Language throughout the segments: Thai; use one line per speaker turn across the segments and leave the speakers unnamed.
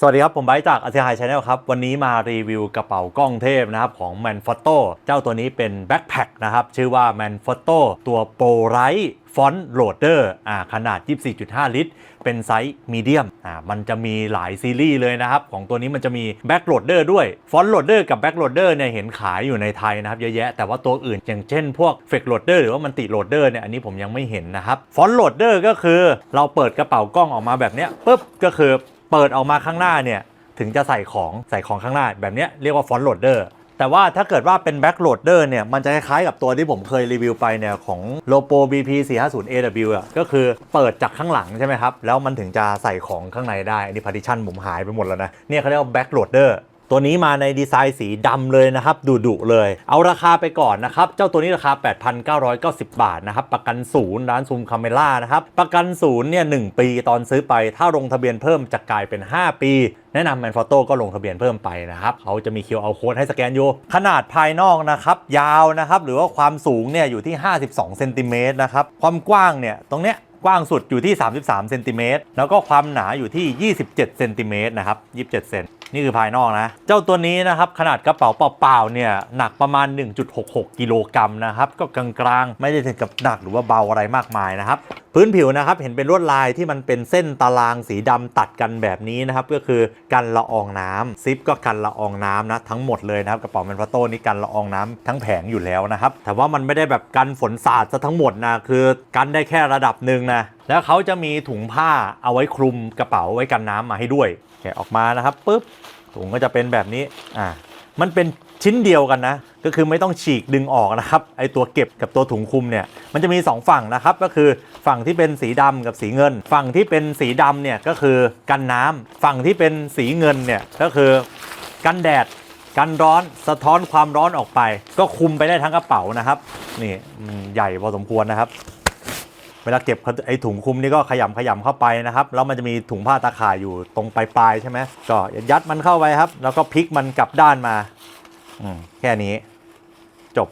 สวัสดีครับ ผมไบจากอาเซียไฮชาแนลครับ วันนี้มารีวิวกระเป๋ากล้องเทพนะครับ ของ m a n f o t o เจ้าตัวนี้เป็นแบ็คแพคนะครับ ชื่อว่า m a n f o t o ตัวโปรไรฟอนต์โหลดเดอร์ขนาด 24.5 ลิตร เป็นไซส์มีเดียมมันจะมีหลายซีรีส์เลยนะครับ ของตัวนี้มันจะมีแบ็คโหลดเดอร์ด้วยฟอนต์โหลดเดอร์กับแบ็คโหลดเดอร์เนี่ยเห็นขายอยู่ในไทยนะครับเยอะแยะแต่ว่าตัวอื่นอย่างเช่นพวกเฟกโหลดเดอร์หรือว่ามันติโหลดเดอร์เนี่ยอันนี้ผมยังไม่เห็นนะครับฟอนต์โหลดเดอร์ก็คือเราเปิดกระเป๋ากล้องออกมาแบบเนี้ยปุ๊บก็คือ เปิดออกมาข้างหน้าเนี่ยถึงจะใส่ของใส่ของข้างหน้า แบบนี้เรียกว่าฟอนต์โหลดเดอร์แต่ว่าถ้าเกิดว่าเป็นแบ็กโหลดเดอร์เนี่ยมันจะคล้ายๆกับตัวที่ผมเคยรีวิวไปเนี่ยของ Lopo BP 450 AW อะก็คือเปิดจากข้างหลังใช่ไหมครับ แล้วมันถึงจะใส่ของข้างในได้ อันนี้พาร์ติชันผมหายไปหมดแล้วนะ เนี่ยเขาเรียกว่าแบ็กโหลดเดอร์ ตัวนี้มาในดีไซน์สีดำเลยนะครับดุๆเลย เอาราคาไปก่อนนะครับ เจ้าตัวนี้ราคา 8,990 บาทนะครับ ประกันศูนย์ร้านซูมคาเมล่านะครับ ประกันศูนย์เนี่ยหปีตอนซื้อไป ถ้าลงทะเบียนเพิ่มจะกลายเป็น 5 ปี แนะนำแมนฟอโต้ก็ลงทะเบียนเพิ่มไปนะครับ เขาจะมี QR code ให้สแกนอยู่ ขนาดภายนอกนะครับ ยาวนะครับ หรือว่าความสูงเนี่ยอยู่ที่ 52เซนติเมตรนะครับ ความกว้างเนี่ยตรงเนี้ยกว้างสุดอยู่ที่ 33เซนติเมตรแล้วก็ความหนาอยู่ที่ 27เซนติเมตรนะครับ 27เซนนี่คือภายนอกนะ เจ้าตัวนี้นะครับ ขนาดกระเป๋าเปล่าๆเนี่ย หนักประมาณ 1.66 กิโลกรัมนะครับ ก็กลางๆ ไม่ได้ถึงกับหนักหรือว่าเบาอะไรมากมายนะครับ พื้นผิวนะครับ เห็นเป็นลวดลายที่มันเป็นเส้นตารางสีดำตัดกันแบบนี้นะครับ ก็คือกันละอองน้ำซิปก็กันละอองน้ำนะทั้งหมดเลยนะครับกระเป๋าแมนฟาโต้นี่กันละอองน้ำทั้งแผงอยู่แล้วนะครับแต่ว่ามันไม่ได้แบบกันฝนสาดซะทั้งหมดนะคือกันได้แค่ระดับหนึ่งนะแล้วเขาจะมีถุงผ้าเอาไว้คลุมกระเป๋าไว้กันน้ำมาให้ด้วยะออกมานะครับปุ๊บถุงก็จะเป็นแบบนี้อ่ามันเป็นชิ้นเดียวกันนะ ก็คือไม่ต้องฉีกดึงออกนะครับไอตัวเก็บกับตัวถุงคลุมเนี่ยมันจะมี 2 ฝั่งนะครับก็คือฝั่งที่เป็นสีดำกับสีเงิน ฝั่งที่เป็นสีดำเนี่ยก็คือกันน้ำฝั่งที่เป็นสีเงินเนี่ยก็คือกันแดดกันร้อนสะท้อนความร้อนออกไป ก็คุมไปได้ทั้งกระเป๋านะครับนี่ใหญ่พอสมควรนะครับ เวลาเก็บไอ้ถุงคลุมนี่ก็ขยำขยำเข้าไปนะครับแล้วมันจะมีถุงผ้าตาข่ายอยู่ตรงปลายๆใช่ไหมก็ยัดมันเข้าไปครับ แล้วก็พลิกมันกลับด้านมาอืมแค่นี้จบ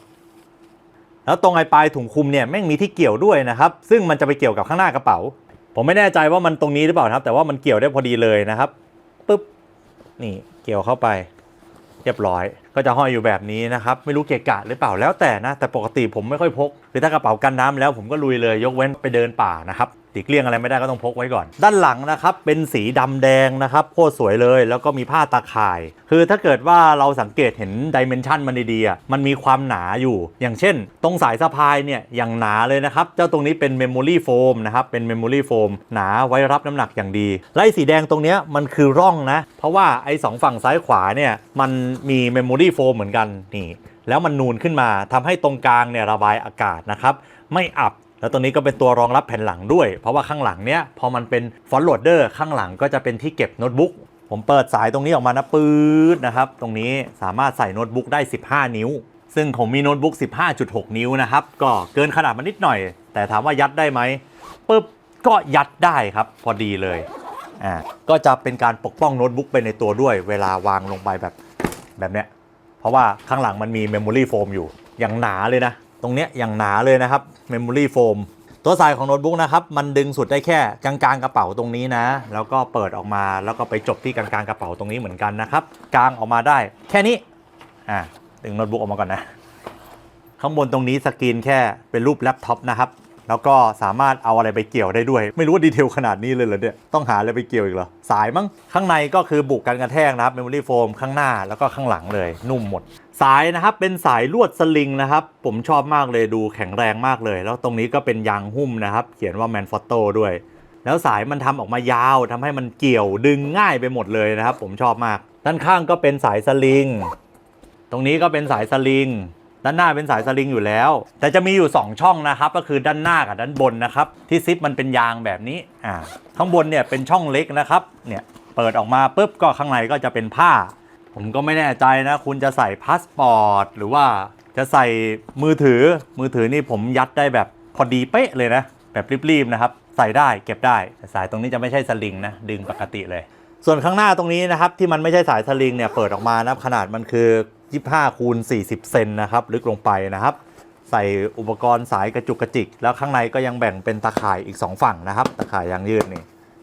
แล้วตรงไอ้ปลายถุงคลุมเนี่ยแม่งมีที่เกี่ยวด้วยนะครับ ซึ่งมันจะไปเกี่ยวกับข้างหน้ากระเป๋า ผมไม่แน่ใจว่ามันตรงนี้หรือเปล่านะครับ แต่ว่ามันเกี่ยวได้พอดีเลยนะครับปุ๊บนี่เกี่ยวเข้าไป เรียบร้อย ก็จะห้อยอยู่แบบนี้นะครับไม่รู้เกะกะหรือเปล่าแล้วแต่นะแต่ปกติผมไม่ค่อยพก หรือถ้ากระเป๋ากันน้ำแล้วผมก็ลุยเลยยกเว้นไปเดินป่านะครับ ตีกเลี่ยงอะไรไม่ได้ก็ต้องพกไว้ก่อน ด้านหลังนะครับเป็นสีดำแดงนะครับโคตรสวยเลย แล้วก็มีผ้าตาข่าย คือถ้าเกิดว่าเราสังเกตเห็นดิเมนชันมันดีๆอะมันมีความหนาอยู่ อย่างเช่น ตรงสายสะพายเนี่ยอย่างหนาเลยนะครับ เจ้าตรงนี้เป็นเมมโมรี่โฟมนะครับเป็นเมมโมรี่โฟมหนาไว้รับน้ำหนักอย่างดีไล่สีแดงตรงเนี้ยมันคือร่องนะ เพราะว่าไอ้สองฝั่งซ้ายขวาเนี่ยมันมีเมมโมรี่โฟมเหมือนกันนี่แล้วมันนูนขึ้นมาทำให้ตรงกลางเนี่ยระบายอากาศนะครับไม่อับ แล้วตรงนี้ก็เป็นตัวรองรับแผ่นหลังด้วย เพราะว่าข้างหลังเนี้ยพอมันเป็นฟอนต์โหลดเดอร์ข้างหลังก็จะเป็นที่เก็บโน้ตบุ๊กผมเปิดสายตรงนี้ออกมานะปื๊ดนะครับ ตรงนี้สามารถใส่โน้ตบุ๊กได้ 15 นิ้ว ซึ่งผมมีโน้ตบุ๊ก 15.6 นิ้วนะครับ ก็เกินขนาดมานิดหน่อย แต่ถามว่ายัดได้ไหมปุ๊บก็ยัดได้ครับ พอดีเลยอ่าก็จะเป็นการปกป้องโน้ตบุ๊กไปในตัวด้วย เวลาวางลงไปแบบแบบเนี้ยเพราะว่าข้างหลังมันมีเมมโมรี่โฟมอยู่อย่างหนาเลยนะ ตรงเนี้ยอย่างหนาเลยนะครับเมมโมรี่โฟมตัวสายของโน้ตบุ๊กนะครับ มันดึงสุดได้แค่กลางๆกระเป๋าตรงนี้นะ แล้วก็เปิดออกมาแล้วก็ไปจบที่กลางๆกระเป๋าตรงนี้เหมือนกันนะครับกางออกมาได้ แค่นี้อ่าดึงโน้ตบุ๊กออกมาก่อนนะ ข้างบนตรงนี้สกรีนแค่เป็นรูปแล็ปท็อปนะครับแล้วก็สามารถเอาอะไรไปเกี่ยวได้ด้วย ไม่รู้ว่าดีเทลขนาดนี้เลยเหรอเนี่ยต้องหาอะไรไปเกี่ยวอีกเหรอ สายมั้งข้างในก็คือบุกกันกระแทกนะครับเมมโมรี่โฟมข้างหน้าแล้วก็ข้างหลังเลยนุ่มหมด สายนะครับเป็นสายลวดสลิงนะครับ ผมชอบมากเลยดูแข็งแรงมากเลย แล้วตรงนี้ก็เป็นยางหุ้มนะครับ เขียนว่าแมนฟอตโต้ด้วย แล้วสายมันทำออกมายาวทำให้มันเกี่ยวดึงง่ายไปหมดเลยนะครับ ผมชอบมาก ด้านข้างก็เป็นสายสลิง ตรงนี้ก็เป็นสายสลิง ด้านหน้าเป็นสายสลิงอยู่แล้ว แต่จะมีอยู่ 2 ช่องนะครับ ก็คือด้านหน้ากับด้านบนนะครับ ที่ซิปมันเป็นยางแบบนี้อ่าข้างบนเนี่ยเป็นช่องเล็กนะครับเนี่ยเปิดออกมาปุ๊บก็ข้างในก็จะเป็นผ้า ผมก็ไม่แน่ใจนะ คุณจะใส่พาสปอร์ตหรือว่าจะใส่มือถือมือถือนี่ผมยัดได้แบบพอดีเป๊ะเลยนะ แบบรีบๆนะครับ ใส่ได้เก็บได้แต่สายตรงนี้จะไม่ใช่สลิงนะ ดึงปกติเลย ส่วนข้างหน้าตรงนี้นะครับ ที่มันไม่ใช่สายสลิงเนี่ยเปิดออกมานะขนาดมันคือ 25คูณ40 เซนนะครับ ลึกลงไปนะครับ ใส่อุปกรณ์สายกระจุกกระจิก แล้วข้างในก็ยังแบ่งเป็นตาข่ายอีก 2 ฝั่งนะครับตาข่ายยางยืดนี่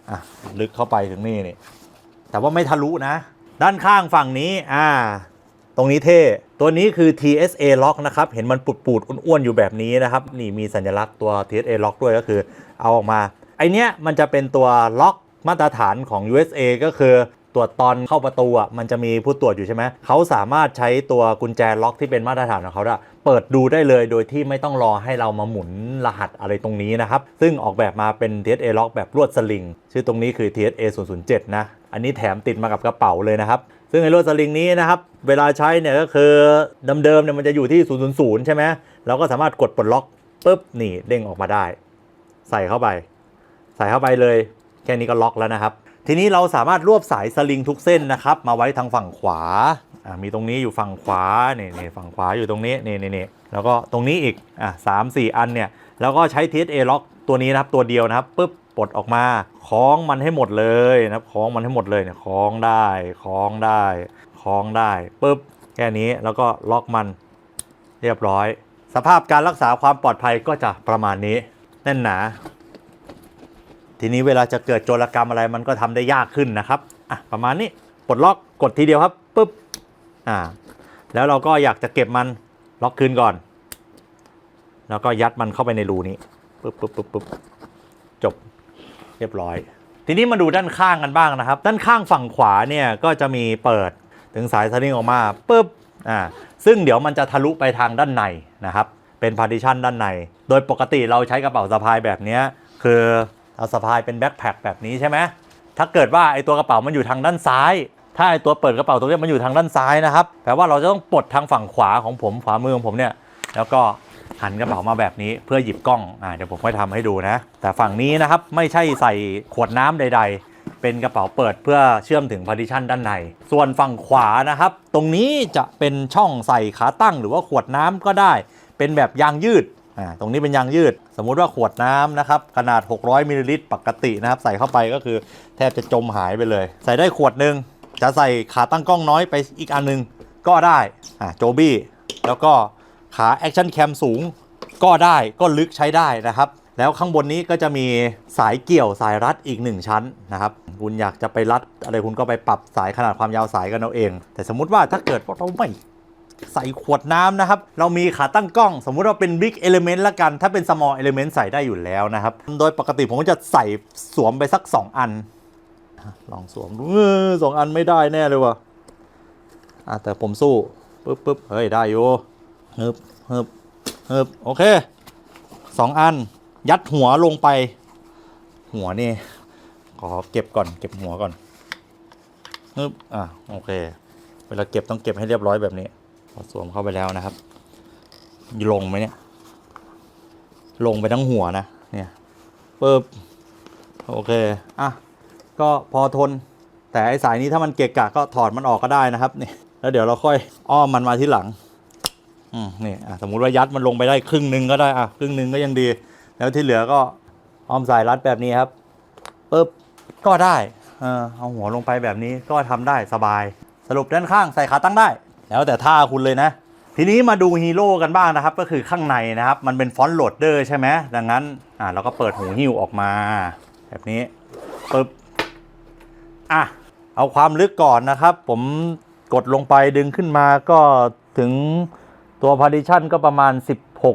อะลึกเข้าไปถึงนี่นี่แต่ว่าไม่ทะลุนะ ด้านข้างฝั่งนี้อ่าตรงนี้เท่ ตัวนี้คือ TSA lock นะครับ เห็นมันปูดๆอ้วนๆอยู่แบบนี้นะครับ นี่มีสัญลักษณ์ตัว TSA lock ด้วยก็คือเอาออกมา ไอเนี้ยมันจะเป็นตัวล็อกมาตรฐานของ USA ก็คือ ตรวจตอนเข้าประตูอะมันจะมีผู้ตรวจอยู่ใช่ไหมเขาสามารถใช้ตัวกุญแจล็อกที่เป็นมาตรฐานของเขาได้เปิดดูได้เลยโดยที่ไม่ต้องรอให้เรามาหมุนรหัสอะไรตรงนี้นะครับ ซึ่งออกแบบมาเป็น TSA lock แบบลวดสลิง ชื่อตรงนี้คือ TSA 007 นะ อันนี้แถมติดมากับกระเป๋าเลยนะครับ ซึ่งไอ้ลวดสลิงนี้นะครับ เวลาใช้เนี่ยก็คือเดิมๆเนี่ยมันจะอยู่ที่ 000 ใช่ไหมเราก็สามารถกดปลดล็อกปุ๊บนี่เด้งออกมาได้ ใส่เข้าไป ใส่เข้าไปเลย แค่นี้ก็ล็อกแล้วนะครับ ทีนี้เราสามารถรวบสายสลิงทุกเส้นนะครับ มาไว้ทางฝั่งขวาอ่ามีตรงนี้อยู่ฝั่งขวานี่นี่ฝั่งขวาอยู่ตรงนี้นี่นี่นี่แล้วก็ตรงนี้อีกอะสามสี่อันเนี่ยแล้วก็ใช้ TSA ล็อกตัวนี้นะครับตัวเดียวนะครับปุ๊บปลดออกมาคล้องมันให้หมดเลยนะครับคล้องมันให้หมดเลยเนี่ยคล้องได้คล้องได้คล้องได้ปุ๊บแค่นี้แล้วก็ล็อกมันเรียบร้อย สภาพการรักษาความปลอดภัยก็จะประมาณนี้แน่นหนา ทีนี้เวลาจะเกิดโจรกรรมอะไรมันก็ทำได้ยากขึ้นนะครับอะประมาณนี้ปลดล็อกกดทีเดียวครับปุ๊บอ่าแล้วเราก็อยากจะเก็บมันล็อกคืนก่อน แล้วก็ยัดมันเข้าไปในรูนี้ปุ๊บปุ๊บปุ๊บปุ๊บจบเรียบร้อย ทีนี้มาดูด้านข้างกันบ้างนะครับ ด้านข้างฝั่งขวาเนี่ยก็จะมีเปิดถึงสายสลิงออกมาปุ๊บอ่าซึ่งเดี๋ยวมันจะทะลุไปทางด้านในนะครับ เป็นพาร์ติชันด้านใน โดยปกติเราใช้กระเป๋าสะพายแบบนี้คือ เอาสะพายเป็นแบ็คแพคแบบนี้ใช่ไหมถ้าเกิดว่าไอตัวกระเป๋ามันอยู่ทางด้านซ้าย ถ้าไอตัวเปิดกระเป๋าตรงนี้มันอยู่ทางด้านซ้ายนะครับแปลว่าเราจะต้องปลดทางฝั่งขวาของผมขวามือของผมเนี่ยแล้วก็หันกระเป๋ามาแบบนี้เพื่อหยิบกล้องอ่าเดี๋ยวผมค่อยทำให้ดูนะ แต่ฝั่งนี้นะครับไม่ใช่ใส่ขวดน้ำใด ๆ เป็นกระเป๋าเปิดเพื่อเชื่อมถึงพาร์ติชันด้านใน ส่วนฝั่งขวานะครับ ตรงนี้จะเป็นช่องใส่ขาตั้งหรือว่าขวดน้ำก็ได้ เป็นแบบยางยืด อ่าตรงนี้เป็นยางยืด สมมุติว่าขวดน้ำนะครับ ขนาด 600มิลลิลิตรปกตินะครับ ใส่เข้าไปก็คือแทบจะจมหายไปเลย ใส่ได้ขวดหนึ่งจะใส่ขาตั้งกล้องน้อยไปอีกอันหนึงก็ได้อ่าโจบี้แล้วก็ขาแอคชั่นแคมสูงก็ได้ก็ลึกใช้ได้นะครับ แล้วข้างบนนี้ก็จะมีสายเกี่ยวสายรัดอีก 1 ชั้นนะครับ คุณอยากจะไปรัดอะไรคุณก็ไปปรับสายขนาดความยาวสายกันเอาเอง แต่สมมุติว่าถ้าเกิดเราไม่ ใส่ขวดน้ำนะครับ เรามีขาตั้งกล้อง สมมุติว่าเป็น Big Element ละกัน ถ้าเป็น Small Element ใส่ได้อยู่แล้วนะครับ โดยปกติผมก็จะใส่สวมไปสัก 2 อันอะลองสวมดูสองอันไม่ได้แน่เลยว่ะอะแต่ผมสู้ปึ๊บปึ๊บเฮ้ย ได้อยู่ฮึบฮึบฮึบโอเคสองอัน ยัดหัวลงไป หัวนี่ ขอเก็บก่อน เก็บหัวก่อนฮึบอะโอเค เวลาเก็บต้องเก็บให้เรียบร้อยแบบนี้ พอสวมเข้าไปแล้วนะครับ ลงไหมเนี่ย ลงไปทั้งหัวนะ เนี่ยปึ๊บโอเค อะ ก็พอทน แต่ไอสายนี้ถ้ามันเกะกะก็ถอดมันออกก็ได้นะครับนี่แล้วเดี๋ยวเราค่อยอ้อมมันมาที่หลัง อืมนี่อะสมมุติว่ายัดมันลงไปได้ครึ่งหนึ่งก็ได้อะครึ่งหนึ่งก็ยังดี แล้วที่เหลือก็อ้อมสายรัดแบบนี้ครับปึ๊บก็ได้ เออเอาหัวลงไปแบบนี้ก็ทำได้สบาย สรุปด้านข้างใส่ขาตั้งได้ แล้วแต่ท่าคุณเลยนะ ทีนี้มาดูฮีโร่กันบ้างนะครับ ก็คือข้างในนะครับ มันเป็นฟอนต์โหลดเดอร์ใช่ไหมดังนั้นอ่าเราก็เปิดหูหิ้วออกมา แบบนี้ปึ๊บอะเอาความลึกก่อนนะครับ ผมกดลงไปดึงขึ้นมาก็ถึงตัวพาร์ติชันก็ประมาณ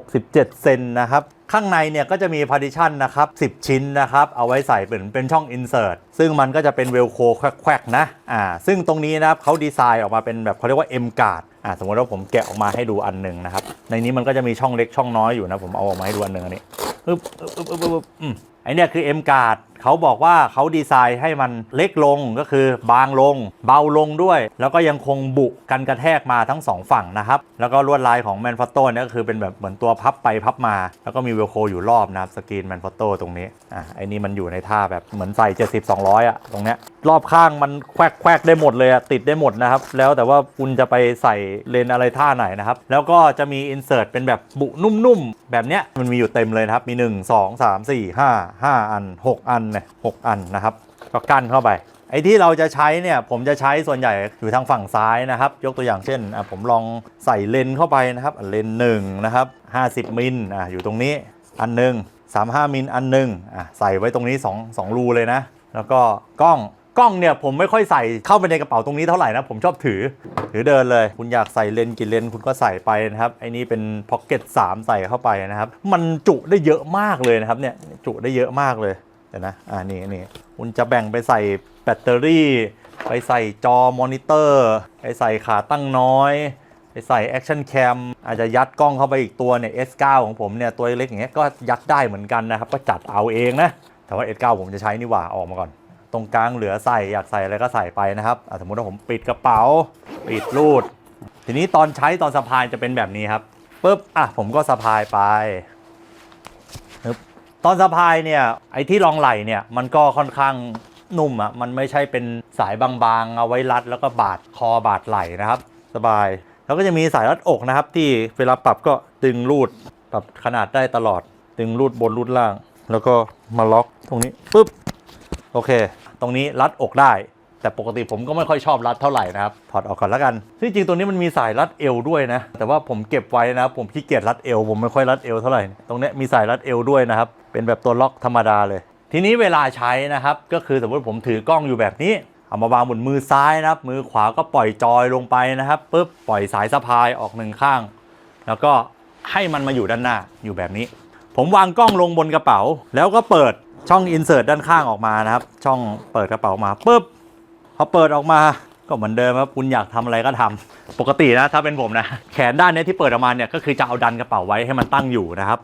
16-17 เซนนะครับ ข้างในเนี่ยก็จะมีพาร์ติชันนะครับ10 ชิ้นนะครับเอาไว้ใส่เป็นเป็นช่อง insert ซึ่งมันก็จะเป็นเวลโคแควกๆนะอ่าซึ่งตรงนี้นะครับเขาดีไซน์ออกมาเป็นแบบเขาเรียกว่า M guard อ่าสมมติว่าผมแกะออกมาให้ดูอันหนึ่งนะครับในนี้มันก็จะมีช่องเล็กช่องน้อยอยู่นะผมเอาออกมาให้ดูอันหนึ่งอันนี้อึ๊บอึ๊บอึ๊บอึ๊บอึ๊บอืมไอเนี้ยคือ M guard เขาบอกว่าเขาดีไซน์ให้มันเล็กลงก็คือบางลง เบาลงด้วย แล้วก็ยังคงบุกันกระแทกมาทั้งสองฝั่งนะครับ แล้วก็ลวดลายของแมนฟ o โต้นี่ก็คือเป็นแบบเหมือนตัวพับไปพับมา แล้วก็มีเวลโคอยู่รอบนะครับสกรีนแมนฟ o โต้ตรงนี้อะไอ้นี่มันอยู่ในท่าแบบเหมือนใส่70 200อะตรงเนี้ยรอบข้างมันแควกแควกได้หมดเลยอะติดได้หมดนะครับ แล้วแต่ว่าคุณจะไปใส่เลนอะไรท่าไหนนะครับ แล้วก็จะมีอินเสิร์ตเป็นแบบบุนุ่มๆแบบเนี้ยมันมีอยู่เต็มเลยครับมี 1 2 3 4 5 5 อัน 6 อันเนี่ย6อันนะครับ ก็กั้นเข้าไป ไอ้ที่เราจะใช้เนี่ยผมจะใช้ส่วนใหญ่อยู่ทางฝั่งซ้ายนะครับ ยกตัวอย่างเช่นผมลองใส่เลนเข้าไปนะครับเลนหนึ่งนะครับ50มิลอะอยู่ตรงนี้อันหนึ่ง35มิลอันหนึ่งอะใส่ไว้ตรงนี้2 2รูเลยนะ แล้วก็กล้องกล้องเนี่ยผมไม่ค่อยใส่เข้าไปในกระเป๋าตรงนี้เท่าไหร่นะ ผมชอบถือ ถือเดินเลย คุณอยากใส่เลนกี่เลนคุณก็ใส่ไปนะครับไอ้นี่เป็นพ็อกเก็ต3ใส่เข้าไปนะครับ มันจุได้เยอะมากเลยนะครับเนี่ยจุได้เยอะมากเลย ดี๋ยวนะ อ่า นี่นี่คุณจะแบ่งไปใส่แบตเตอรี่ ไปใส่จอมอนิเตอร์ ไปใส่ขาตั้งน้อย ไปใส่ Action Cam อาจจะยัดกล้องเข้าไปอีกตัวเนี่ย S9 ของผมเนี่ย ตัวเล็กอย่างเงี้ยก็ยัดได้เหมือนกันนะครับ ก็จัดเอาเองนะ แต่ว่า S9 ผมจะใช้นี่หว่า ออกมาก่อน ตรงกลางเหลือใส่อยากใส่อะไรก็ใส่ไปนะครับสมมติว่าผมปิดกระเป๋า ปิดรูด ทีนี้ตอนใช้ตอนสะพายจะเป็นแบบนี้ครับปุ๊บ อะ ผมก็สะพายไป ตอนสะพายเนี่ยไอ้ที่รองไหล่เนี่ยมันก็ค่อนข้างนุ่มอะมันไม่ใช่เป็นสายบางๆ เอาไว้รัดแล้วก็บาดคอบาดไหล่นะครับ สบาย แล้วก็จะมีสายรัดอกนะครับ ที่เวลาปรับก็ดึงรูดปรับขนาดได้ตลอด ดึงรูดบนรูดล่าง แล้วก็มาล็อกตรงนี้ปุ๊บโอเค ตรงนี้รัดอกได้ แต่ปกติผมก็ไม่ค่อยชอบรัดเท่าไหร่นะครับถอดออกก่อนแล้วกันที่จริงตัวนี้มันมีสายรัดเอวด้วยนะ แต่ว่าผมเก็บไว้นะครับผมขี้เกียจรัดเอวผมไม่ค่อยรัดเอวเท่าไหร่ตรงนี้มีสายรัดเอวด้วยนะครับเป็นแบบตัวล็อกธรรมดาเลย ทีนี้เวลาใช้นะครับก็คือสมมติผมถือกล้องอยู่แบบนี้เอามาวางบนมือซ้ายนะครับ มือขวาก็ปล่อยจอยลงไปนะครับปุ๊บปล่อยสายสะพายออกหนึ่งข้าง แล้วก็ให้มันมาอยู่ด้านหน้าอยู่แบบนี้ ผมวางกล้องลงบนกระเป๋า แล้วก็เปิดช่อง insert ด้านข้างออกมานะครับ ช่องเปิดกระเป๋ามาปุ๊บ พอเปิดออกมาก็เหมือนเดิมครับคุณอยากทำอะไรก็ทำปกตินะถ้าเป็นผมนะ แขนด้านนี้ที่เปิดออกมาเนี่ยก็คือจะเอาดันกระเป๋าไว้ให้มันตั้งอยู่นะครับ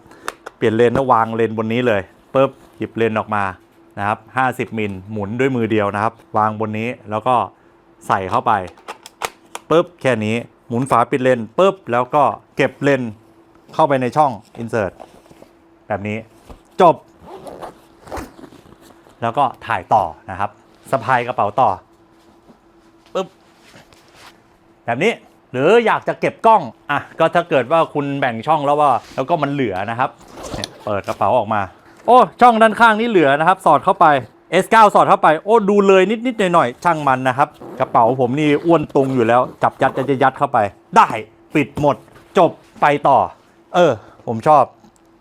เปลี่ยนเลนแล้ววางเลนบนนี้เลยปุ๊บหยิบเลนออกมานะครับ 50มิลหมุนด้วยมือเดียวนะครับ วางบนนี้แล้วก็ใส่เข้าไปปุ๊บแค่นี้หมุนฝาปิดเลนปุ๊บแล้วก็เก็บเลนเข้าไปในช่อง insert แบบนี้จบ แล้วก็ถ่ายต่อนะครับสะพายกระเป๋าต่อ ปุ๊บแบบนี้หรืออยากจะเก็บกล้องอะก็ถ้าเกิดว่าคุณแบ่งช่องแล้วว่าแล้วก็มันเหลือนะครับเนี่ยเปิดกระเป๋าออกมา โอ้ช่องด้านข้างนี่เหลือนะครับ สอดเข้าไป S9 สอดเข้าไปโอ้ดูเลยนิดๆหน่อยๆช่างมันนะครับ กระเป๋าผมนี่อ้วนตุงอยู่แล้ว จับยัดจะยัดเข้าไป ได้ปิดหมด จบไปต่อ เออ ผมชอบ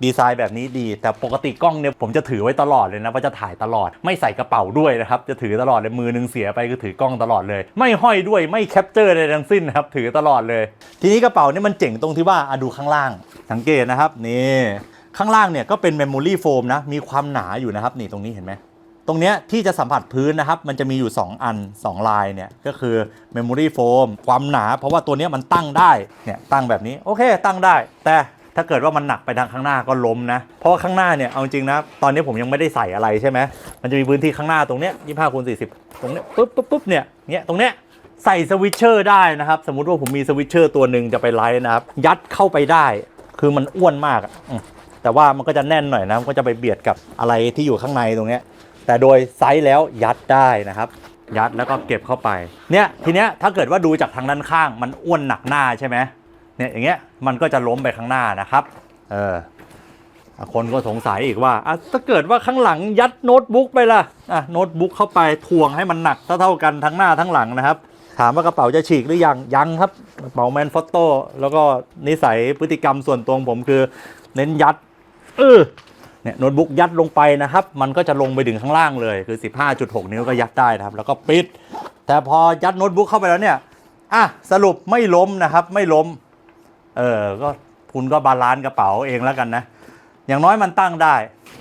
ดีไซน์แบบนี้ดี แต่ปกติกล้องเนี่ยผมจะถือไว้ตลอดเลยนะว่าจะถ่ายตลอดไม่ใส่กระเป๋าด้วยนะครับจะถือตลอดเลยมือหนึงเสียไปคือถือกล้องตลอดเลย ไม่ห้อยด้วยไม่แคปเจอร์ใดทั้งสิ้นนะครับถือตลอดเลย ทีนี้กระเป๋าเนี่ยมันเจ๋งตรงที่ว่าอะดูข้างล่าง สังเกตนะครับนี่ข้างล่างเนี่ยก็เป็นเมมโมรี่โฟมนะมีความหนาอยู่นะครับนี่ตรงนี้เห็นไหมตรงเนี้ยที่จะสัมผัสพื้นนะครับ มันจะมีอยู่ 2 อัน 2 ลายเนี่ย ก็คือ Memory Foam ความหนา เพราะว่าตัวเนี้ยมันตั้งได้ เนี่ย ตั้งแบบนี้ โอเค ตั้งได้ แต่ ถ้าเกิดว่ามันหนักไปทางข้างหน้าก็ล้มนะ เพราะว่าข้างหน้าเนี่ยเอาจริงนะ ตอนนี้ผมยังไม่ได้ใส่อะไรใช่ไหมมันจะมีพื้นที่ข้างหน้าตรงเนี้ยยี่ห้าคูณสี่สิบตรงเนี้ยปุ๊บปุ๊บปุ๊บเนี่ยเนี่ยตรงเนี้ยใส่สวิตเชอร์ได้นะครับ สมมุติว่าผมมีสวิตเชอร์ตัวหนึ่งจะไปไลฟ์นะครับ ยัดเข้าไปได้ คือมันอ้วนมากแต่ว่ามันก็จะแน่นหน่อยนะมันก็จะไปเบียดกับอะไรที่อยู่ข้างในตรงเนี้ยแต่โดยไซส์แล้วยัดได้นะครับ ยัดแล้วก็เก็บเข้าไป เนี่ยทีเนี้ยถ้าเกิดว่าดูจากทางด้านข้างมันอ้วนหนักหน้าใช่ไหม เนี่ยอย่างเงี้ยมันก็จะล้มไปข้างหน้านะครับเอออะคนก็สงสัยอีกว่าอะถ้าเกิดว่าข้างหลังยัดโน้ตบุ๊กไปล่ะอะโน้ตบุ๊กเข้าไปทวงให้มันหนักเท่าๆกันทั้งหน้าทั้งหลังนะครับ ถามว่ากระเป๋าจะฉีกหรือยังยังครับกระเป๋าแมนฟอตโต้แล้วก็นิสัยพฤติกรรมส่วนตัวของผมคือ เน้นยัดเออเนี่ยโน้ตบุ๊กยัดลงไปนะครับ มันก็จะลงไปถึงข้างล่างเลยคือ 15.6 นิ้วก็ยัดได้นะครับ แล้วก็ปิด แต่พอยัดโน้ตบุ๊กเข้าไปแล้วเนี่ยอะสรุปไม่ล้มนะครับ ไม่ล้ม เออก็คุณก็บาลานซ์กระเป๋าเองแล้วกันนะ อย่างน้อยมันตั้งได้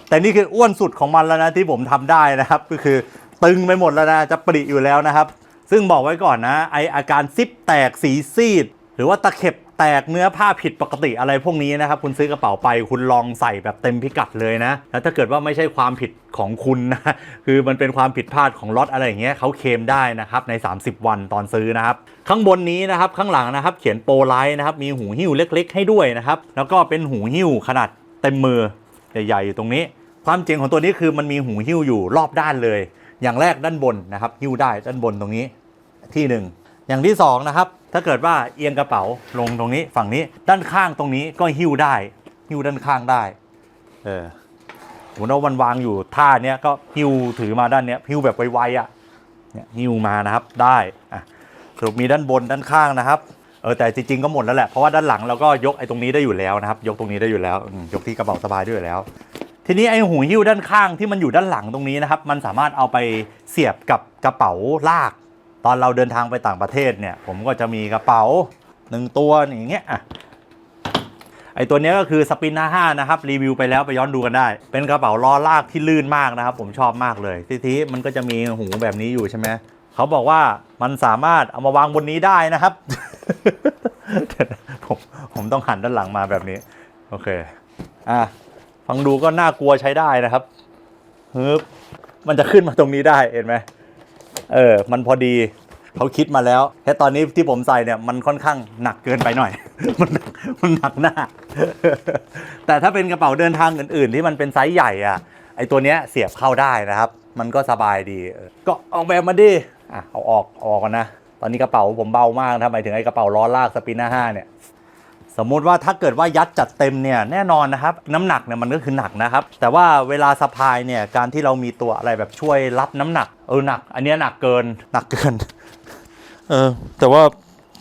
แต่นี่คืออ้วนสุดของมันแล้วนะที่ผมทำได้นะครับ ก็คือตึงไปหมดแล้วนะจะปริอยู่แล้วนะครับ ซึ่งบอกไว้ก่อนนะ ไออาการซิปแตกสีซีด หรือว่าตะเข็บแตกเนื้อผ้าผิดปกติอะไรพวกนี้นะครับ คุณซื้อกระเป๋าไปคุณลองใส่แบบเต็มพิกัดเลยนะ แล้วถ้าเกิดว่าไม่ใช่ความผิดของคุณนะคือมันเป็นความผิดพลาดของล็อตอะไรอย่างเงี้ยเขาเคลมได้นะครับใน 30 วันตอนซื้อนะครับ ข้างบนนี้นะครับข้างหลังนะครับ เขียนโปรไลท์นะครับ มีหูหิ้วเล็ก ๆ ให้ด้วยนะครับ แล้วก็เป็นหูหิ้วขนาดเต็มมือใหญ่ๆอยู่ตรงนี้ ความเจ๋งของตัวนี้คือมันมีหูหิ้วอยู่รอบด้านเลย อย่างแรกด้านบนนะครับหิ้วได้ด้านบนตรงนี้ที่หนึ่งอย่างที่สองนะครับถ้าเกิดว่าเอียงกระเป๋าลงตรงนี้ฝั่งนี้ด้านข้างตรงนี้ก็หิ้วได้ หิ้วด้านข้างได้เออสมมติว่ามันวางอยู่ท่าเนี้ยก็หิ้วถือมาด้านเนี้ยหิ้วแบบไวๆอะเนี่ยหิ้วมานะครับได้อะ สรุปมีด้านบนด้านข้างนะครับเออแต่จริงๆก็หมดแล้วแหละเพราะว่าด้านหลังเราก็ยกไอ้ตรงนี้ได้อยู่แล้วนะครับ ยกตรงนี้ได้อยู่แล้วยกที่กระเป๋าสบายได้อยู่แล้ว ทีนี้ไอ้หูหิ้วด้านข้างที่มันอยู่ด้านหลังตรงนี้นะครับมันสามารถเอาไปเสียบกับกระเป๋าลาก ตอนเราเดินทางไปต่างประเทศเนี่ย ผมก็จะมีกระเป๋าหนึ่งตัวอย่างเงี้ยอะไอตัวนี้ก็คือสปินนาห้านะครับรีวิวไปแล้วไปย้อนดูกันได้ เป็นกระเป๋าล้อลากที่ลื่นมากนะครับ ผมชอบมากเลยทีทีมันก็จะมีหูแบบนี้อยู่ใช่ไหม เขาบอกว่ามันสามารถเอามาวางบนนี้ได้นะครับ ผมผมต้องหันด้านหลังมาแบบนี้ โอเค อะฟังดูก็น่ากลัวใช้ได้นะครับฮึบมันจะขึ้นมาตรงนี้ได้เห็นไหมเออ มันพอดีเขาคิดมาแล้วแค่ตอนนี้ที่ผมใส่เนี่ยมันค่อนข้างหนักเกินไปหน่อย มันหนักมันหนักหน้า แต่ถ้าเป็นกระเป๋าเดินทางอื่น ๆ ที่มันเป็นไซส์ใหญ่อะไอตัวเนี้ยเสียบเข้าได้นะครับ มันก็สบายดี ก็ออกแบบมาดิ อะเอาออกออกกันนะ ตอนนี้กระเป๋าผมเบามากทำไมถึงไอ้กระเป๋าล้อลากสปินหน้าห้าเนี่ย สมมุติว่าถ้าเกิดว่ายัดจัดเต็มเนี่ยแน่นอนนะครับ น้ำหนักเนี่ยมันก็คือหนักนะครับ แต่ว่าเวลาสะพายเนี่ยการที่เรามีตัวอะไรแบบช่วยรับน้ำหนักเออหนัก อันเนี้ยหนักเกินหนักเกิน เออแต่ว่า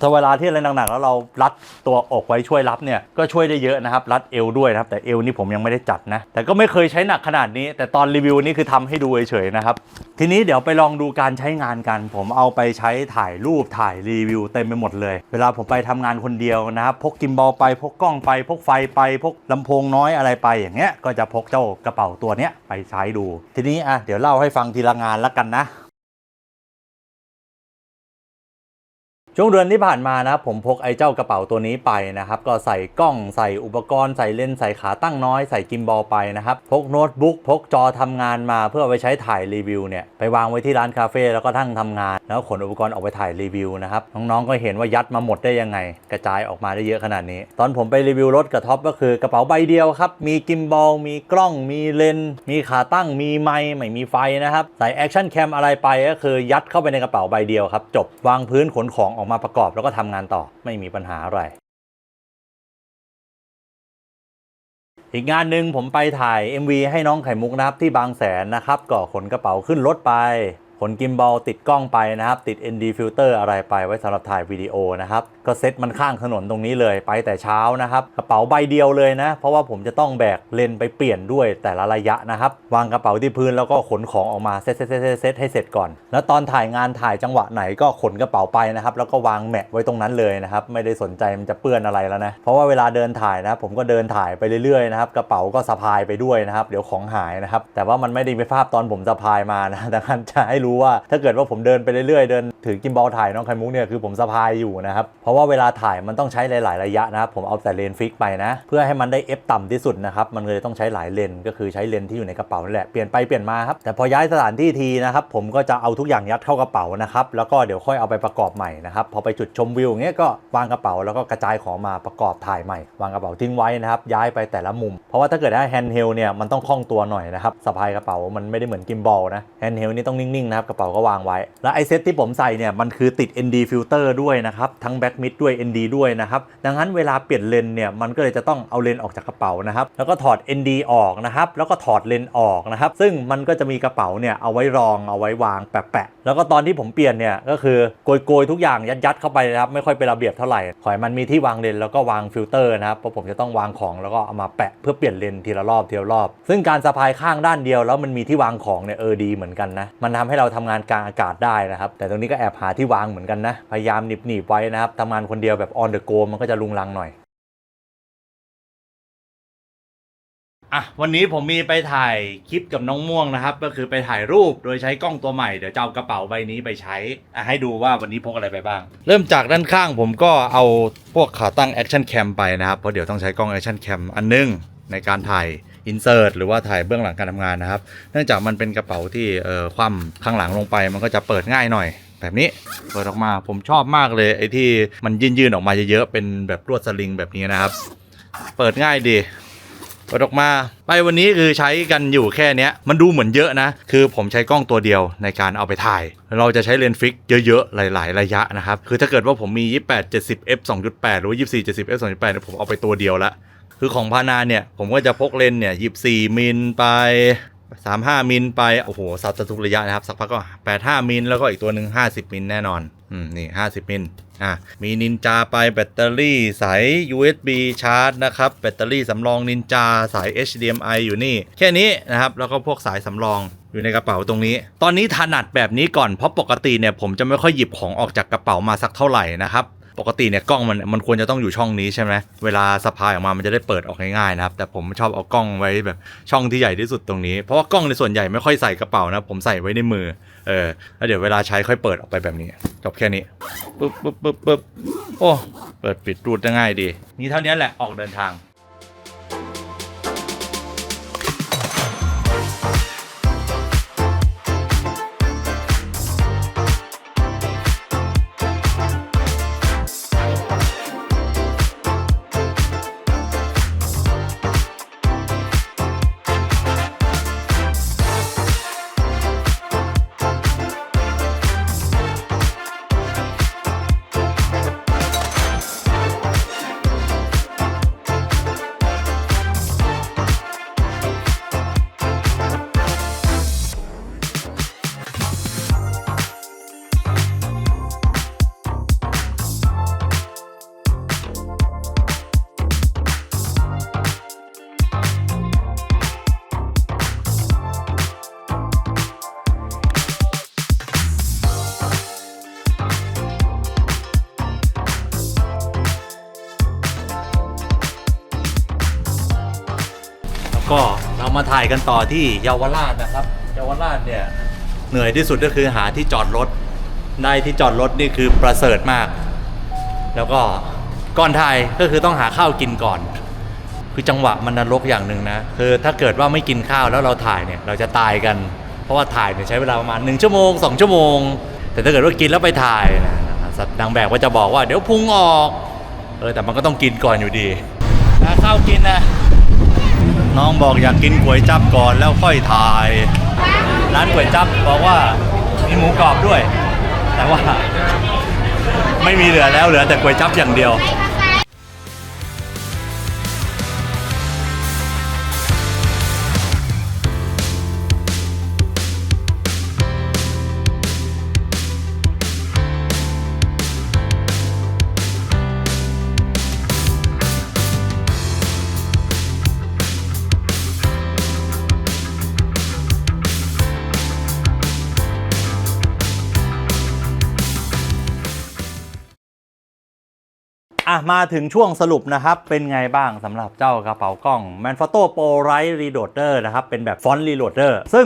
ถ้าเวลาที่อะไรหนักๆแล้วเรารัดตัวอกไว้ช่วยรับเนี่ยก็ช่วยได้เยอะนะครับ รัดเอวด้วยนะครับ แต่เอวนี่ผมยังไม่ได้จัดนะ แต่ก็ไม่เคยใช้หนักขนาดนี้ แต่ตอนรีวิวนี่คือทำให้ดูเฉยๆนะครับ ทีนี้เดี๋ยวไปลองดูการใช้งานกัน ผมเอาไปใช้ถ่ายรูปถ่ายรีวิวเต็มไปหมดเลย เวลาผมไปทำงานคนเดียวนะครับพกกิมบอลไปพกกล้องไปพกไฟไปพกลำโพงน้อยอะไรไปอย่างเงี้ยก็จะพกเจ้ากระเป๋าตัวเนี้ยไปใช้ดู ทีนี้อะเดี๋ยวเล่าให้ฟังทีละงานแล้วกันนะ ช่วงเดือนที่ผ่านมานะครับผมพกไอ้เจ้ากระเป๋าตัวนี้ไปนะครับก็ใส่กล้องใส่อุปกรณ์ใส่เลนส์ใส่ขาตั้งน้อยใส่กิมบอลไปนะครับพกโน้ตบุ๊กพกจอทำงานมาเพื่อไปใช้ถ่ายรีวิวเนี่ยไปวางไว้ที่ร้านคาเฟ่แล้วก็ทั้งทำงาน แล้วขนอุปกรณ์ออกไปถ่ายรีวิวนะครับน้องๆก็เห็นว่ายัดมาหมดได้ยังไง กระจายออกมาได้เยอะขนาดนี้ ตอนผมไปรีวิวรถกับท็อปก็คือกระเป๋าใบเดียวครับมีกิมบอลมีกล้องมีเลนส์มีขาตั้งมีไมค์ไม่มีไฟนะครับใส่แอคชั่นแคมอะไรไปก็คือยัดเข้าไปในกระเป๋าใบเดียวครับจบวางพื้นขนของออกมาประกอบแล้วก็ทำงานต่อไม่มีปัญหาอะไร อีกงานหนึ่งผมไปถ่าย MV ให้น้องไข่มุกนะครับที่บางแสนนะครับก็ขนกระเป๋าขึ้นรถไป ขนกิมบอลติดกล้องไปนะครับ ติด ND filter อะไรไปไว้สำหรับถ่ายวิดีโอนะครับ ก็เซ็ตมันข้างถนนตรงนี้เลยไปแต่เช้านะครับ กระเป๋าใบเดียวเลยนะ เพราะว่าผมจะต้องแบกเลนไปเปลี่ยนด้วยแต่ละระยะนะครับ วางกระเป๋าที่พื้นแล้วก็ขนของออกมาเซ็ตเซ็ตเซ็ตเซ็ตให้เสร็จก่อน แล้วตอนถ่ายงานถ่ายจังหวะไหนก็ขนกระเป๋าไปนะครับ แล้วก็วางแมะไว้ตรงนั้นเลยนะครับ ไม่ได้สนใจมันจะเปื้อนอะไรแล้วนะ เพราะว่าเวลาเดินถ่ายนะผมก็เดินถ่ายไปเรื่อยๆนะครับ กระเป๋าก็สะพายไปด้วยนะครับ เดี๋ยวของหายนะครับ แต่ว่ามันไม่ได้มีภาพตอนผมสะพายมานะดังนั้นจะให้รู้ว่าถ้าเกิดว่าผมเดินไปเรื่อยๆ เดินถือกิมบอลถ่ายน้องไข่มุกเนี่ยคือผมสะพายอยู่นะครับ เพราะว่าเวลาถ่ายมันต้องใช้หลาย ๆ ระยะนะครับ ผมเอาแต่เลนฟิกไปนะ เพื่อให้มันได้เอฟต่ำที่สุดนะครับ มันเลยต้องใช้หลายเลนก็คือใช้เลนที่อยู่ในกระเป๋านั่นแหละ เปลี่ยนไปเปลี่ยนมาครับ แต่พอย้ายสถานที่ทีนะครับ ผมก็จะเอาทุกอย่างยัดเข้ากระเป๋านะครับ แล้วก็เดี๋ยวค่อยเอาไปประกอบใหม่นะครับ พอไปจุดชมวิวอย่างเงี้ยก็วางกระเป๋าแล้วก็กระจายของมาประกอบถ่ายใหม่ วางกระเป๋าทิ้งไว้นะครับ ย้ายไปแต่ละมุม เพราะว่าถ้าเกิดได้แฮนด์เฮลเนี่ยมันต้องคล่องตัวหน่อยนะครับ สะพายกระเป๋ามันไม่ได้เหมือนกิมบอลนะ แฮนด์เฮลนี่ต้องนิ่งๆนะครับกระเป๋าก็วางไว้ แล้วไอเซตที่ผมใส่เนี่ยมันคือติด ND filter ด้วยนะครับทั้งแบ็กมิดด้วย ND ด้วยนะครับดังนั้นเวลาเปลี่ยนเลนเนี่ยมันก็เลยจะต้องเอาเลนออกจากกระเป๋านะครับแล้วก็ถอด ND ออกนะครับแล้วก็ถอดเลนออกนะครับซึ่งมันก็จะมีกระเป๋าเนี่ยเอาไว้รองเอาไว้วางแปะๆแล้วก็ตอนที่ผมเปลี่ยนเนี่ยก็คือโกยๆทุกอย่างยัดๆเข้าไปนะครับไม่ค่อยเป็นระเบียบเท่าไหร่ขอให้มันมีที่วางเลนแล้วก็วางฟิลเตอร์นะครับเพราะผมจะต้องวางของแล้วก็เอามาแปะเพื่อเปลี่ยนเลนทีละรอบทีละรอบ ซึ่งการสะพายข้างด้านเดียวแล้วมันมีที่วางของเนี่ยเออดีเหมือนกันนะมันทำให้เราทำงานกลางอากาศได้นะครับ แต่ตรงนี้ก็แอบหาที่วางเหมือนกันนะ พยายามหนีบๆไว้นะครับทำงานคนเดียวแบบ on the go มันก็จะลุงลังหน่อยอะวันนี้ผมมีไปถ่ายคลิปกับน้องม่วงนะครับ ก็คือไปถ่ายรูปโดยใช้กล้องตัวใหม่เดี๋ยวจะเอากระเป๋าใบนี้ไปใช้อะให้ดูว่าวันนี้พกอะไรไปบ้าง เริ่มจากด้านข้างผมก็เอาพวกขาตั้ง Action Cam ไปนะครับเพราะเดี๋ยวต้องใช้กล้อง Action Cam อันนึงในการถ่าย อินเสิร์ตหรือว่าถ่ายเบื้องหลังการทำงานนะครับ เนื่องจากมันเป็นกระเป๋าที่เอ่อคว่ำข้างหลังลงไป มันก็จะเปิดง่ายหน่อย แบบนี้เปิดออกมาผมชอบมากเลยไอ้ที่มันยื่นๆออกมาเยอะๆเป็นแบบลวดสลิงแบบนี้นะครับ เปิดง่ายดีเปิดออกมาไปวันนี้คือใช้กันอยู่แค่นี้มันดูเหมือนเยอะนะ คือผมใช้กล้องตัวเดียวในการเอาไปถ่าย เราจะใช้เลนส์ฟิกเยอะๆ หลายๆ ระยะนะครับ คือถ้าเกิดว่าผมมี 28 70 f 2.8 หรือว่า 24 70 f 2.8เนี่ยผมเอาไปตัวเดียวละ คือของพานาเนี่ย ผมก็จะพกเลนเนี่ย24มิลไป
35มิลไป โอ้โห สับจะทุกระยะนะครับ สักพักก็85มิลแล้วก็อีกตัวหนึ่ง50มิลแน่นอน อืม นี่50มิลอะมีนินจาไปแบตเตอรี่สาย USB ชาร์จนะครับ แบตเตอรี่สำรองนินจาสาย HDMI อยู่นี่ แค่นี้นะครับ แล้วก็พวกสายสำรองอยู่ในกระเป๋าตรงนี้ ตอนนี้ถนัดแบบนี้ก่อน เพราะปกติเนี่ยผมจะไม่ค่อยหยิบของออกจากกระเป๋ามาสักเท่าไหร่นะครับ ปกติเนี่ยกล้องมันมันควรจะต้องอยู่ช่องนี้ใช่ไหมเวลาสะพายออกมามันจะได้เปิดออกง่ายๆนะครับแต่ผมชอบเอากล้องไว้แบบช่องที่ใหญ่ที่สุดตรงนี้เพราะว่ากล้องในส่วนใหญ่ไม่ค่อยใส่กระเป๋านะผมใส่ไว้ในมือเออแล้วเดี๋ยวเวลาใช้ค่อยเปิดออกไปแบบนี้จบแค่นี้ปึ๊บปึ๊บปึ๊บปึ๊บโอ้เปิดปิดรูดได้ง่ายดีนี่เท่านี้แหละออกเดินทาง ก็เรามาถ่ายกันต่อที่เยาวราชนะครับ เยาวราชเนี่ยเหนื่อยที่สุดก็คือหาที่จอดรถ ได้ที่จอดรถนี่คือประเสริฐมาก แล้วก็ก่อนถ่ายก็คือต้องหาข้าวกินก่อน คือจังหวะมันนรกอย่างหนึ่งนะคือถ้าเกิดว่าไม่กินข้าวแล้วเราถ่ายเนี่ยเราจะตายกัน เพราะว่าถ่ายเนี่ยใช้เวลาประมาณ1ชั่วโมง2ชั่วโมง แต่ถ้าเกิดว่ากินแล้วไปถ่ายนะสัตว์นางแบบก็จะบอกว่าเดี๋ยวพุงออกเออแต่มันก็ต้องกินก่อนอยู่ดีหาข้าวกินนะ น้องบอกอยากกินก๋วยจับก่อนแล้วค่อยถ่าย ร้านก๋วยจับบอกว่ามีหมูกรอบด้วย แต่ว่า ไม่มีเหลือแล้วเหลือแต่ก๋วยจับอย่างเดียว มาถึงช่วงสรุปนะครับ เป็นไงบ้างสำหรับเจ้ากระเป๋ากล้อง Manfrotto Pro Rite Reloader นะครับ เป็นแบบฟอนต์ Reloader ซึ่ง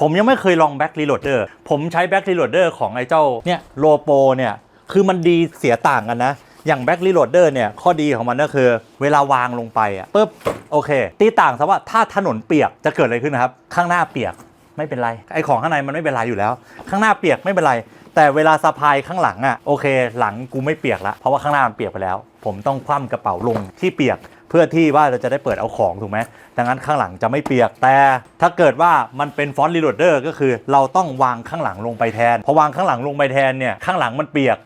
ผมยังไม่เคยลอง Back Reloader ผมใช้ Back Reloader ของไอ้เจ้าเนี่ยโลโปเนี่ย คือมันดีเสียต่างกันนะ อย่าง Back Reloader เนี่ย ข้อดีของมันก็คือ เวลาวางลงไปอะปุ๊บโอเค ตีต่างซะว่าถ้าถนนเปียกจะเกิดอะไรขึ้นนะครับ ข้างหน้าเปียกไม่เป็นไร ไอ้ของข้างในมันไม่เป็นไรอยู่แล้ว ข้างหน้าเปียกไม่เป็นไร แต่เวลาสะพายข้างหลังอะโอเค หลังกูไม่เปียกละเพราะว่าข้างหน้ามันเปียกไปแล้ว ผมต้องคว่ำกระเป๋าลงที่เปียกเพื่อที่ว่าเราจะได้เปิดเอาของถูกไหมดังนั้นข้างหลังจะไม่เปียก แต่ถ้าเกิดว่ามันเป็นฟอนต์รีโหลดเดอร์ก็คือเราต้องวางข้างหลังลงไปแทน พอวางข้างหลังลงไปแทนเนี่ยข้างหลังมันเปียก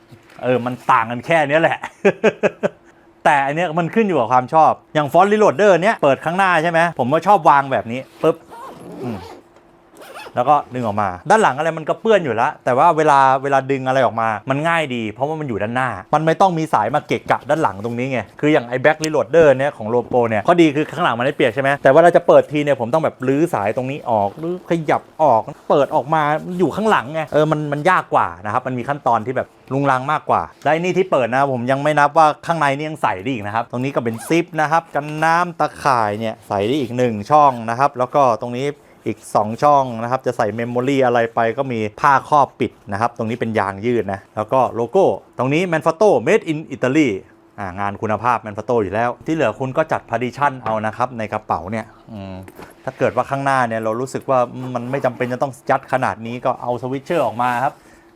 เออ มันต่างกันแค่นี้แหละ แต่อันเนี้ยมันขึ้นอยู่กับความชอบ อย่างฟอนต์รีโหลดเดอร์เนี้ยเปิดข้างหน้าใช่ไหมผมก็ชอบวางแบบนี้ปุ๊บ แล้วก็ดึงออกมา ด้านหลังอะไรมันก็เปื้อนอยู่แล้ว แต่ว่าเวลาเวลาดึงอะไรออกมา มันง่ายดี เพราะว่ามันอยู่ด้านหน้า มันไม่ต้องมีสายมาเกะกะด้านหลังตรงนี้ไง คืออย่างไอ้แบ็ครีโหลดเดอร์เนี่ยของโลโปเนี่ยข้อดีคือข้างหลังมันไม่เปียกใช่ไหมแต่ว่าเราจะเปิดทีเนี่ยผมต้องแบบรื้อสายตรงนี้ออกหรือขยับออก เปิดออกมาอยู่ข้างหลังไง เออ มันมันยากกว่านะครับ มันมีขั้นตอนที่แบบลุงลังมากกว่า และไอ้นี่ที่เปิดนะผมยังไม่นับว่าข้างในนี่ยังใส่ได้อีกนะครับ ตรงนี้ก็เป็นซิปนะครับ กันน้ำตะข่ายเนี่ยใส่ได้อีกหนึ่งช่องนะครับ แล้วก็ตรงนี้ อีก 2 ช่องนะครับ จะใส่เมมโมรีอะไรไปก็มีผ้าครอบปิดนะครับ ตรงนี้เป็นยางยืดนะ แล้วก็โลโก้ ตรงนี้ Manfrotto Made in Italy อ่างานคุณภาพ Manfrotto อยู่แล้ว ที่เหลือคุณก็จัด partition เอานะครับ ในกระเป๋าเนี่ยถ้าเกิดว่าข้างหน้าเนี่ยเรารู้สึกว่ามันไม่จำเป็นจะต้องยัดขนาดนี้ก็เอาสวิตเชอร์ออกมาครับ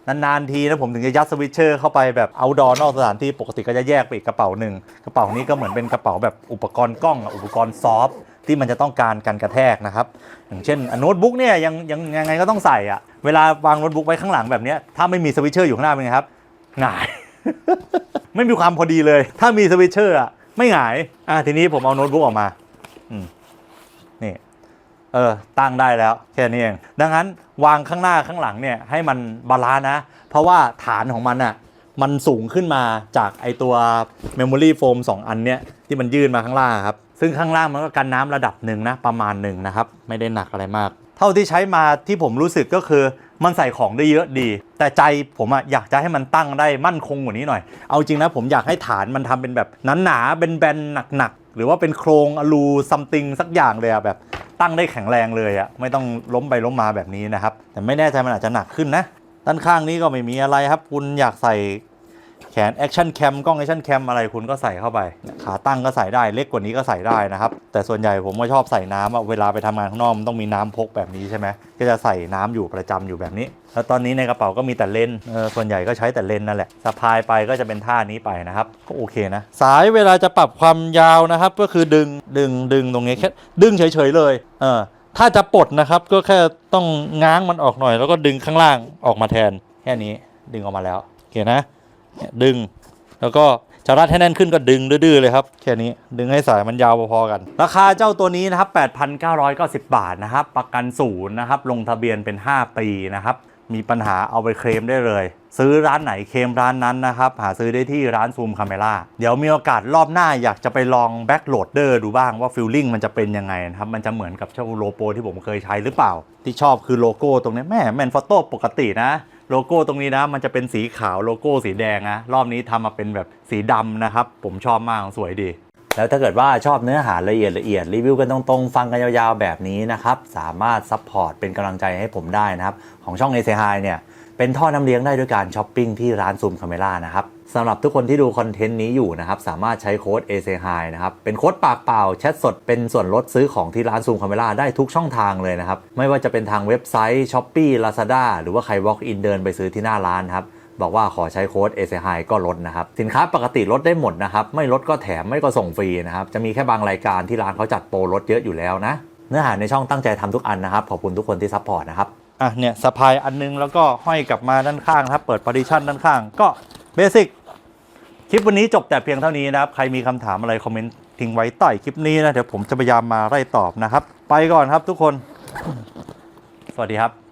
นานๆทีนะผมถึงจะยัดสวิตเชอร์เข้าไปแบบเอาดอนอกสถานที่ปกติก็จะแยกไปอีกกระเป๋าหนึ่งกระเป๋านี้ก็เหมือนเป็นกระเป๋าแบบอุปกรณ์กล้องอุปกรณ์ซอฟ ที่มันจะต้องการการกระแทกนะครับ อย่างเช่นโน้ตบุ๊กเนี่ยยังยังยังไงก็ต้องใส่อะเวลาวางโน้ตบุ๊กไว้ข้างหลังแบบนี้ถ้าไม่มีสวิตเชอร์อยู่ข้างหน้าเป็นไงครับหงาย ไม่มีความพอดีเลย ถ้ามีสวิตเชอร์อะไม่หงายอะทีนี้ผมเอาโน้ตบุ๊กออกมาอืมนี่เออตั้งได้แล้วแค่นี้เองดังนั้นวางข้างหน้าข้างหลังเนี่ยให้มันบาลานซ์นะเพราะว่าฐานของมันอะมันสูงขึ้นมาจากไอตัว Memory Foam 2 อันเนี้ยที่มันยื่นมาข้างล่างครับ ซึ่งข้างล่างมันก็กันน้ำระดับหนึ่งนะประมาณหนึ่งนะครับ ไม่ได้หนักอะไรมาก เท่าที่ใช้มาที่ผมรู้สึกก็คือมันใส่ของได้เยอะดี แต่ใจผมอะอยากจะให้มันตั้งได้มั่นคงกว่านี้หน่อย เอาจริงนะผมอยากให้ฐานมันทำเป็นแบบหนาๆเป็นแบนๆหนักๆหรือว่าเป็นโครงอลูซัมติงสักอย่างเลยอะแบบตั้งได้แข็งแรงเลยอะไม่ต้องล้มไปล้มมาแบบนี้นะครับ แต่ไม่แน่ใจมันอาจจะหนักขึ้นนะด้านข้างนี้ก็ไม่มีอะไรครับ คุณอยากใส่ แขนแอคชั่นแคมกล้องแอคชั่นแคมอะไรคุณก็ใส่เข้าไป ขาตั้งก็ใส่ได้เล็กกว่านี้ก็ใส่ได้นะครับ แต่ส่วนใหญ่ผมก็ชอบใส่น้ำอะเวลาไปทำงานข้างนอกมันต้องมีน้ำพกแบบนี้ใช่ไหมก็จะใส่น้ำอยู่ประจำอยู่แบบนี้ แล้วตอนนี้ในกระเป๋าก็มีแต่เลนส์ส่วนใหญ่ก็ใช้แต่เลนส์นั่นแหละสะพายไปก็จะเป็นท่านี้ไปนะครับก็โอเคนะสายเวลาจะปรับความยาวนะครับ ก็คือดึงดึงดึงตรงนี้แค่ดึงเฉยๆเลยเออถ้าจะปลดนะครับก็แค่ต้องง้างมันออกหน่อย แล้วก็ดึงข้างล่างออกมาแทนแค่นี้ดึงออกมาแล้วโอเคนะ ดึง แล้วก็จะรัดให้แน่นขึ้นก็ดึงดื้อๆเลยครับแค่นี้ดึงให้สายมันยาวพอๆกัน ราคาเจ้าตัวนี้นะครับ 8,990 บาทนะครับ ประกันศูนย์นะครับลงทะเบียนเป็น 5 ปีนะครับมีปัญหาเอาไปเคลมได้เลย ซื้อร้านไหนเคลมร้านนั้นนะครับ หาซื้อได้ที่ร้านซูมคาเมล่าเดี๋ยวมีโอกาสรอบหน้าอยากจะไปลองแบ็กโหลดเดอร์ดูบ้างว่าฟิลลิ่งมันจะเป็นยังไงนะครับ มันจะเหมือนกับเจ้าโลโปที่ผมเคยใช้หรือเปล่า ที่ชอบคือโลโก้ตรงนี้แม่แมนฟอโต้ปกตินะ โลโก้ตรงนี้นะ มันจะเป็นสีขาวโลโก้สีแดงนะรอบนี้ทำมาเป็นแบบสีดำนะครับ ผมชอบมากสวยดี แล้วถ้าเกิดว่าชอบเนื้อหาละเอียดละเอียดรีวิวกันตรงๆ ฟังกันยาวๆแบบนี้นะครับ สามารถซัพพอร์ตเป็นกำลังใจให้ผมได้นะครับ ของช่องเอ h i เนี่ยเป็นท่อน้ำเลี้ยงได้ด้วยการช้อปปิ้งที่ร้านซูมคาเมล่านะครับ สำหรับทุกคนที่ดูคอนเทนต์นี้อยู่นะครับ สามารถใช้โค้ด a อ h i นะครับ เป็นโค้ดปากเปล่าแชทสดเป็นส่วนลดซื้อของที่ร้านซูมคาเมล่าได้ทุกช่องทางเลยนะครับ ไม่ว่าจะเป็นทางเว็บไซต์ s h อ p e e Lazada หรือว่าใคร walk in เดินไปซื้อที่หน้าร้านครับบอกว่าขอใช้โค้ด a อ h i ก็ลดนะครับ สินค้าปกติลดได้หมดนะครับ ไม่ลดก็แถมไม่ก็ส่งฟรีนะครับ จะมีแค่บางรายการที่ร้านเขาจัดโปรลดเยอะอยู่แล้วนะ เนื้อหาในช่องตั้งใจทำทุกอันนะครับ ขอบคุณทุกคนที่ซัพพอร์ตนะครับ อะเนี่ยสะพายอันนึงแล้วก็ห้อยกลับมาด้านข้างนะครับ เปิดพาร์ติชันด้านข้างก็เบสิก คลิปวันนี้จบแต่เพียงเท่านี้นะครับ ใครมีคำถามอะไรคอมเมนต์ทิ้งไว้ใต้คลิปนี้นะ เดี๋ยวผมจะพยายามมาไล่ตอบนะครับ ไปก่อนครับทุกคน สวัสดีครับ